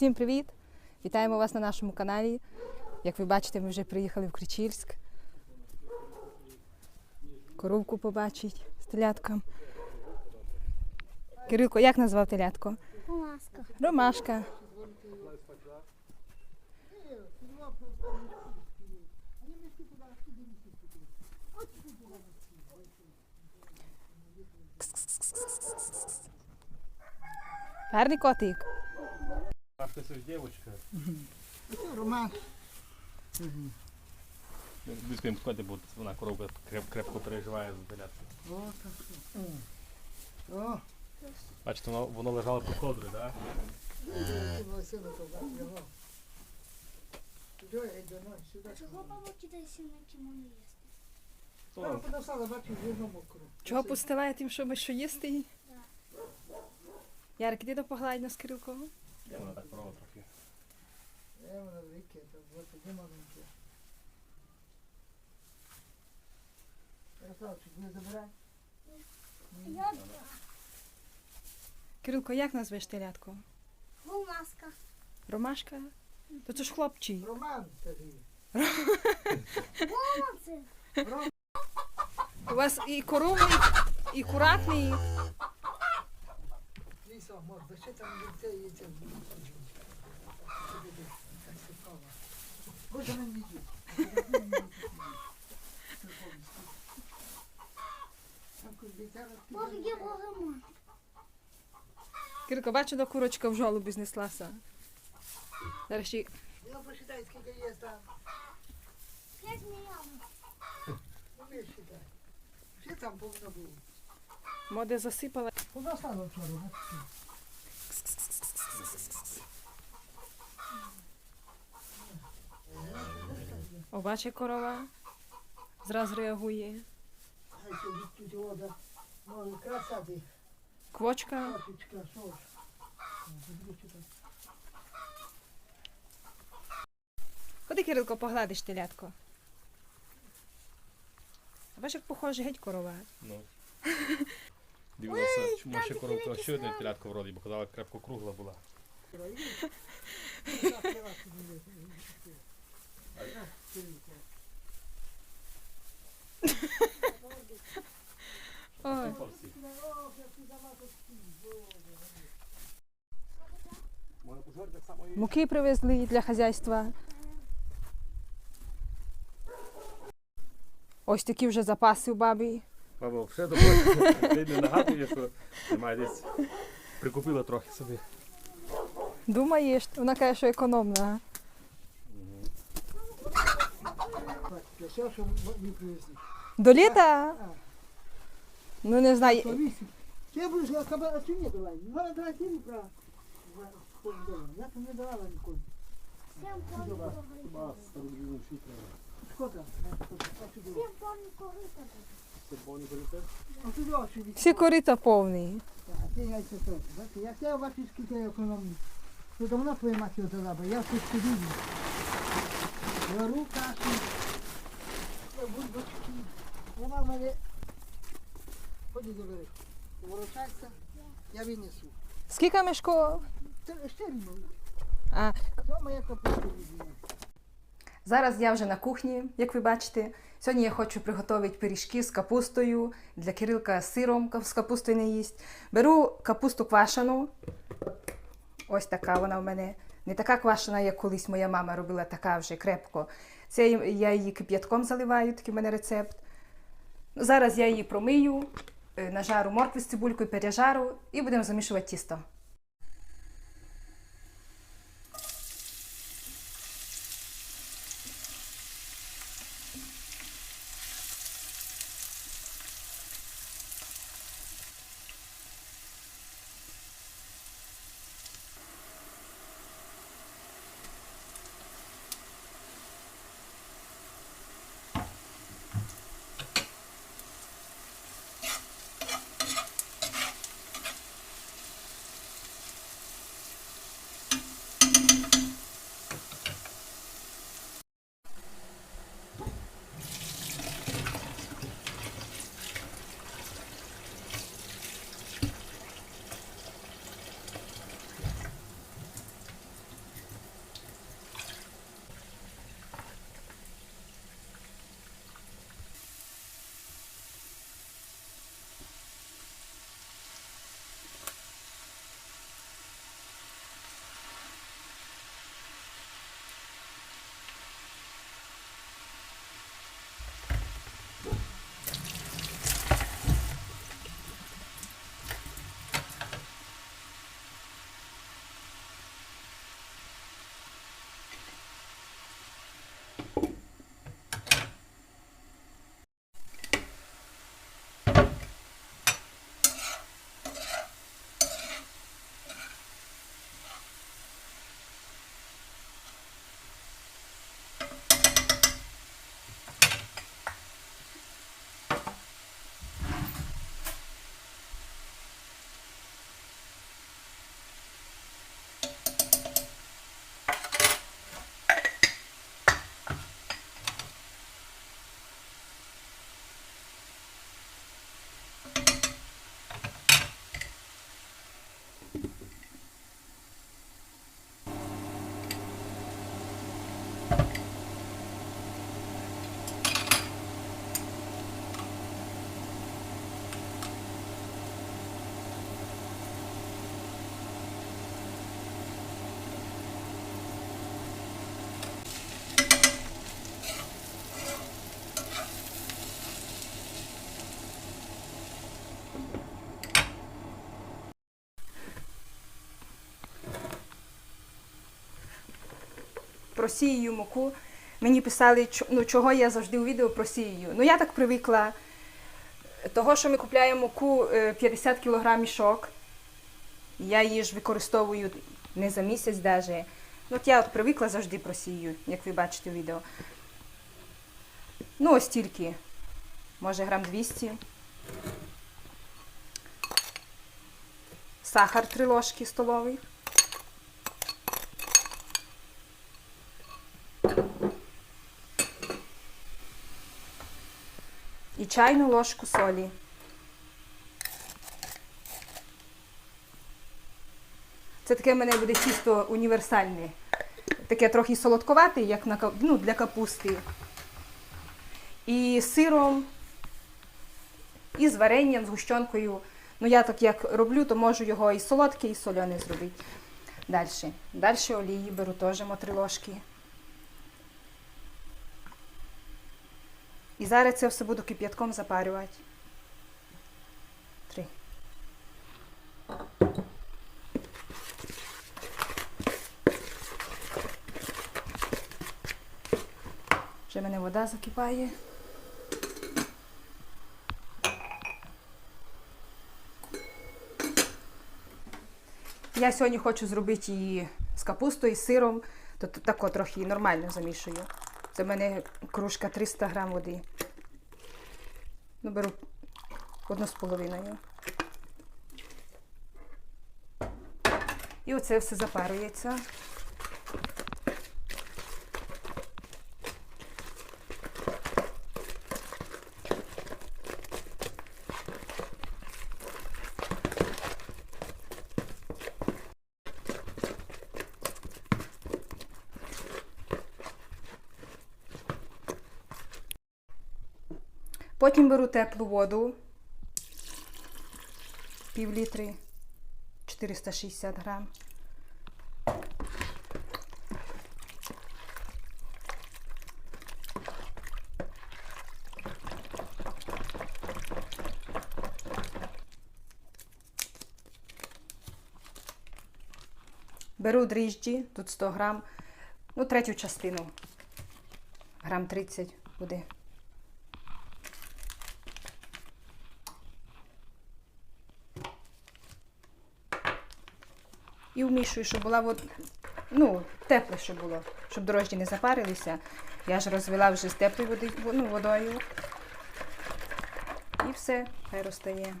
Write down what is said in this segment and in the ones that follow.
Всім привіт! Вітаємо вас на нашому каналі. Як ви бачите, ми вже приїхали в Кричільськ. Коровку побачить з телятком. Кирилко, як назвав телятко? Ласка. Ромашка. Гарний котик. Ах, ти ж дівчинка. Роман. Близько їм сходити, бо вона коровка креп, крепко переживає за телятку. О, так що. О, Бачите, воно, воно лежало під ковдрою, так? кинула сина туди, його. Сюди, йди, ну, сюди. Чого баба кидає сильно кімоно їсти? Вона подосала, бачу, жирно мокро. Чого пустила тим, щоб що їсти? Ярик, іди до погладь нас Кирилкого. Я вона так порвала трохи. Е, вона велике, так, от, де маленьке. Ярославчик, не забирай. Я Кирилко, як назвеш телятко? ласка. Ромашка? То це ж хлопчий. Роман, скажи. Молодці. У вас і коровий, і куратний. Можна, ще там є це. Боже, не. Бог є Богомон. Кирилко, бачу, до курочка в жолобі знеслася. Зараз ще Ну, посчитай, скільки є там. П'ять мільйонів. Ну, ви считай. Ще там повинно було. моде засипала. Куди стало вчора? О, бачить корова. Зразу реагує. Квочка. Ходи, Кирилко, погладиш телятко. А бачиш, як похоже геть корова. Ну. Дивилася, чому ще коровка ще одне телятко вроді, бо казала, крепко кругла була. Ой. Муки привезли для хазяйства. Ось такі вже запаси у бабі. Баба, все добре. Ти не нагадує, що немає десь. Прикупила трохи собі. Думаєш, вона каже, що економна. Так, що привезли. До літа? Ну не знаю. Я буду сказати, каба, а чи не давай? Ну, давай, ти не прав. Я тобі не давала ніколи. Всім повні Шкода. Всім повні корито. Всі корита повні. Як я бачу, скільки я економлю. То давно твоя мать його дала, бо я тут сидів. Кашу, бульбочки. Вона в мене... Ворочайся, я винесу. Скільки мешко? Ще рівно. А, Це моя капуста відзняла. Зараз я вже на кухні, як ви бачите. Сьогодні я хочу приготувати пиріжки з капустою. Для Кирилка сиром з капустою не їсть. Беру капусту квашену. Ось така вона в мене. Не така квашена, як колись моя мама робила, така вже крепко. Це я її кип'ятком заливаю, такий в мене рецепт. Зараз я її промию, е, нажару моркви з цибулькою, пережару і будемо замішувати тісто. Просію муку. Мені писали, ну, чого я завжди у відео просію. Ну я так привикла. Того, що ми купляємо муку е, 50 кг мішок. Я її ж використовую не за місяць навіть. Ну, от я от привикла завжди просію, як ви бачите у відео. Ну, ось тільки. Може, грам 200. Сахар 3 ложки столових. І чайну ложку солі. Це таке в мене буде тісто універсальне. Таке трохи солодковате, як на, ну, для капусти. І з сиром, і з варенням, з гущонкою. Ну, я так як роблю, то можу його і солодке, і соляне зробити. Далі. Далі олії беру теж мо ложки. І зараз це все буду кип'ятком запарювати. Три. Вже мене вода закипає. Я сьогодні хочу зробити її з капустою, з сиром, то тако трохи нормально замішую. Це в мене кружка 300 грам води. Ну, беру одну з половиною. І оце все запарюється. Потім беру теплу воду, пів літри, 460 грам. Беру дріжджі, тут 100 грам, ну, третю частину. Грам 30 буде. Вмішую, щоб була вод... ну, тепле, щоб було, щоб дрожджі не запарилися. Я ж розвела вже з теплою води... ну, водою. І все, хай розтає.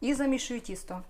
І замішую тісто.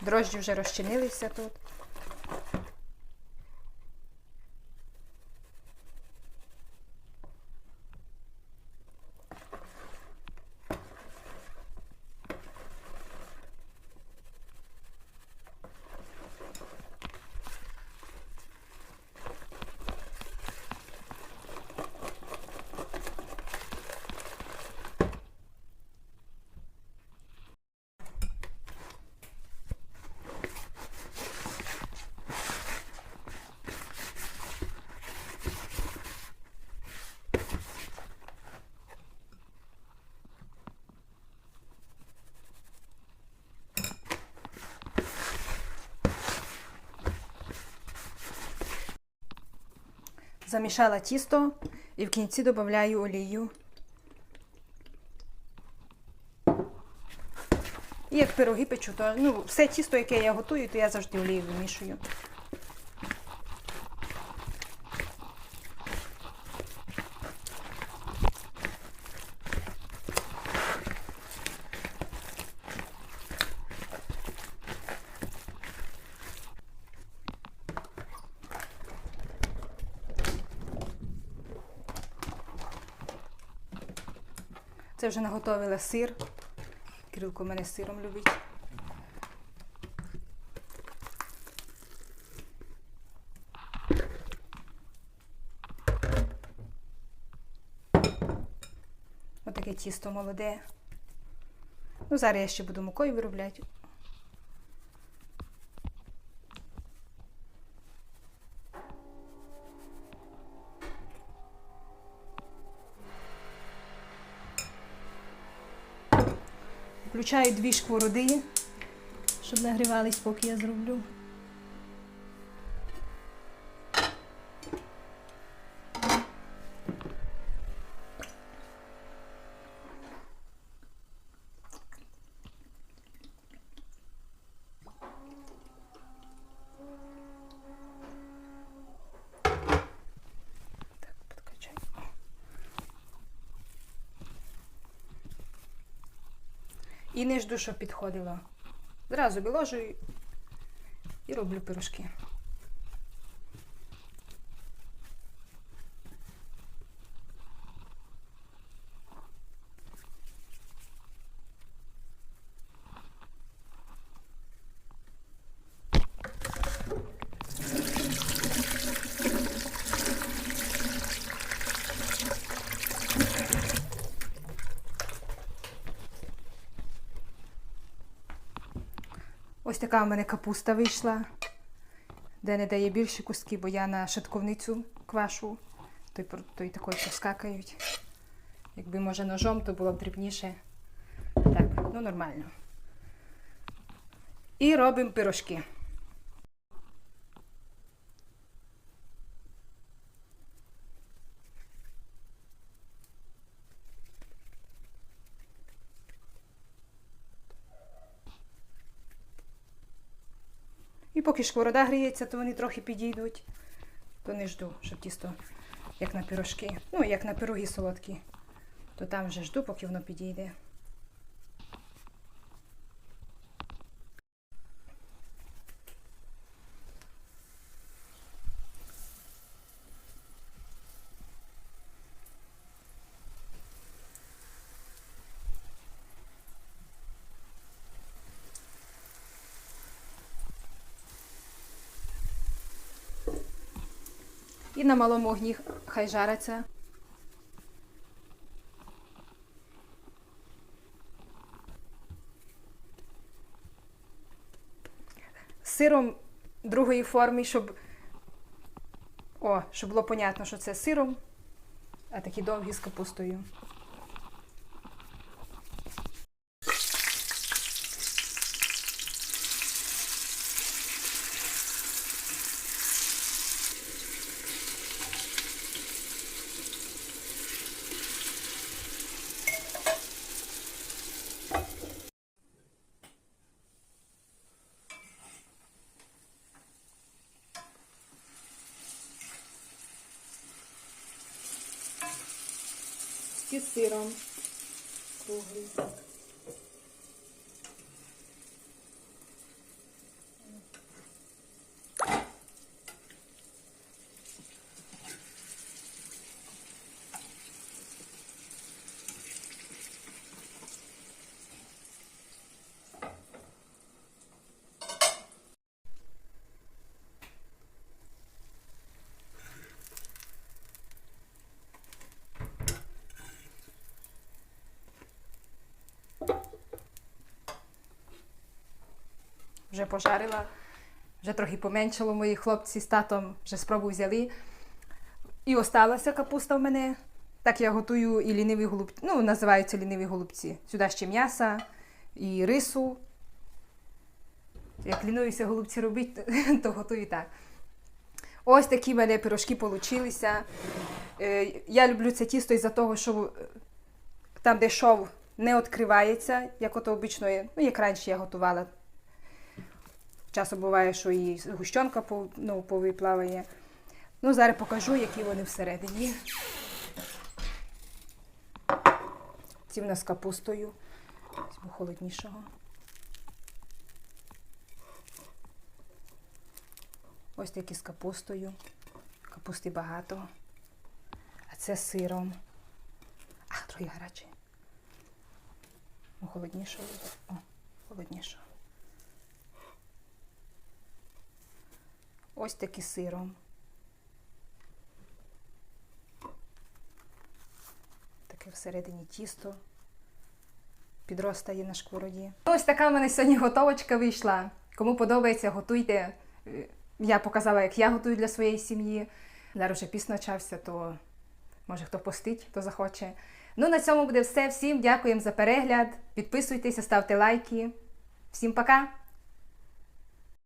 Дрожджі вже розчинилися тут. Замішала тісто і в кінці додаю олію. І як пироги печу, то ну, все тісто, яке я готую, то я завжди олію вимішую. Це вже наготовила сир. Кирилко мене сиром любить. Отаке тісто молоде. Ну, зараз я ще буду мукою виробляти. Включаю дві шквороди, щоб нагрівались, поки я зроблю. І не жду, щоб підходило. Зразу виложу і роблю пирожки. Така в мене капуста вийшла, де не дає більші куски, бо я на шатковницю квашу, то й, то й такою поскакають. Якби, може, ножом, то було б дрібніше. Так, ну нормально. І робимо пирожки. І поки шкворода гріється, то вони трохи підійдуть. То не жду, щоб тісто як на пірожки, Ну, як на пироги солодкі. То там вже жду, поки воно підійде. І на малому огні хай жариться. Сиром другої форми, щоб. О, щоб було понятно, що це сиром, а такі довгі з капустою. І сиром круглий. Вже пожарила, вже трохи поменшало мої хлопці з татом, вже спробу взяли. І осталася капуста в мене. Так я готую і ліниві голубці, ну, називаються ліниві голубці. Сюди ще м'яса і рису. Як лінуюся голубці робити, то готую так. Ось такі в мене пирожки получилися. Е, Я люблю це тісто із-за того, що там, де шов, не відкривається, як ото обично, ну, як раніше я готувала. Часом буває, що і гущонка ну, повиплаває. Ну, зараз покажу, які вони всередині. Ці в нас з капустою. Візьму холоднішого. Ось такі з капустою. Капусти багато. А це з сиром. А, трохи гарячий. Ну, холоднішого. О, холоднішого. Ось такі сиром. Таке всередині тісто. підростає на шквороді. Ось така в мене сьогодні готовочка вийшла. Кому подобається, готуйте. Е, Я показала, як я готую для своєї сім'ї. Зараз вже піс почався, то може хто постить, хто захоче. Ну, на цьому буде все. Всім дякуємо за перегляд. Підписуйтеся, ставте лайки. Всім пока!